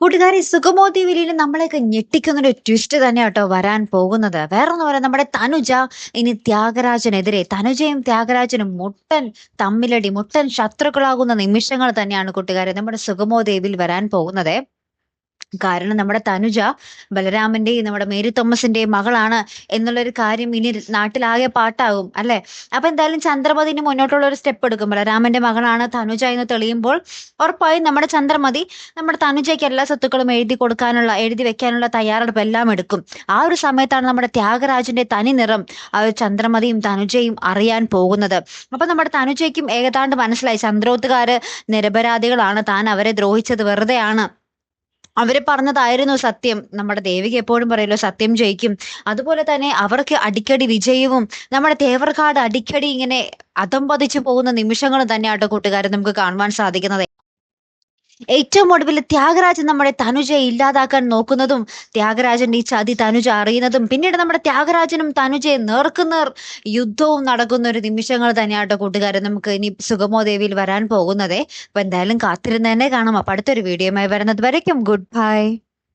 കൂട്ടുകാരി സുഗമോ ടിവിയിൽ നമ്മളെയൊക്കെ ഞെട്ടിക്കുന്ന ഒരു ട്വിസ്റ്റ് തന്നെ കേട്ടോ വരാൻ പോകുന്നത്. വേറെ എന്ന് പറയാം നമ്മുടെ തനുജ ഇനി ത്യാഗരാജനെതിരെ തനുജയും ത്യാഗരാജനും മുട്ടൻ തമ്മിലടി മുട്ടൻ ശത്രുക്കളാകുന്ന നിമിഷങ്ങൾ തന്നെയാണ് കൂട്ടുകാരെ നമ്മുടെ സുഗമോ ദേവിയിൽ വരാൻ പോകുന്നത്. കാരണം നമ്മുടെ തനുജ ബലരാമന്റെയും നമ്മുടെ മേരി തോമസിന്റെയും മകളാണ് എന്നുള്ളൊരു കാര്യം ഇനി നാട്ടിലാകെ പാട്ടാകും അല്ലെ? അപ്പൊ എന്തായാലും ചന്ദ്രമതി ഇനി മുന്നോട്ടുള്ള ഒരു സ്റ്റെപ്പ് എടുക്കും. ബലരാമന്റെ മകളാണ് തനുജ എന്ന് തെളിയുമ്പോൾ ഉറപ്പായും നമ്മുടെ ചന്ദ്രമതി നമ്മുടെ തനുജയ്ക്ക് എല്ലാ സ്വത്തുക്കളും എഴുതി കൊടുക്കാനുള്ള എഴുതി വെക്കാനുള്ള തയ്യാറെടുപ്പ് എല്ലാം എടുക്കും. ആ ഒരു സമയത്താണ് നമ്മുടെ ത്യാഗരാജന്റെ തനി നിറം ആ ചന്ദ്രമതിയും തനുജയും അറിയാൻ പോകുന്നത്. അപ്പൊ നമ്മുടെ തനുജയ്ക്കും ഏകതാണ്ട് മനസ്സിലായി ചന്ദ്രോത്തുകാര് നിരപരാധികളാണ് താൻ അവരെ ദ്രോഹിച്ചത് വെറുതെയാണ്. അവർ പറഞ്ഞതായിരുന്നു സത്യം. നമ്മുടെ ദേവിക എപ്പോഴും പറയല്ലോ സത്യം ജയിക്കും. അതുപോലെ തന്നെ അവർക്ക് അടിക്കടി വിജയവും നമ്മുടെ തേവർക്കാട് അടിക്കടി ഇങ്ങനെ അധംപതിച്ചു പോകുന്ന നിമിഷങ്ങളും തന്നെയാട്ടോ കൂട്ടുകാരെ നമുക്ക് കാണുവാൻ സാധിക്കുന്നത്. ഏറ്റവും ഒടുവിൽ ത്യാഗരാജൻ നമ്മുടെ തനുജയെ ഇല്ലാതാക്കാൻ നോക്കുന്നതും ത്യാഗരാജന്റെ ഈ ചതി തനുജ അറിയുന്നതും പിന്നീട് നമ്മുടെ ത്യാഗരാജനും തനുജയെ നേർക്കുന്ന യുദ്ധവും നടക്കുന്ന ഒരു നിമിഷങ്ങൾ തന്നെയാട്ടോ കൂട്ടുകാരെ നമുക്ക് ഇനി സുഗമോ ദേവിയിൽ വരാൻ പോകുന്നതേ. അപ്പൊ എന്തായാലും കാത്തിരുന്ന് തന്നെ കാണാം. അപ്പൊ അടുത്തൊരു വീഡിയോയുമായി വരുന്നത് വരയ്ക്കും. Good bye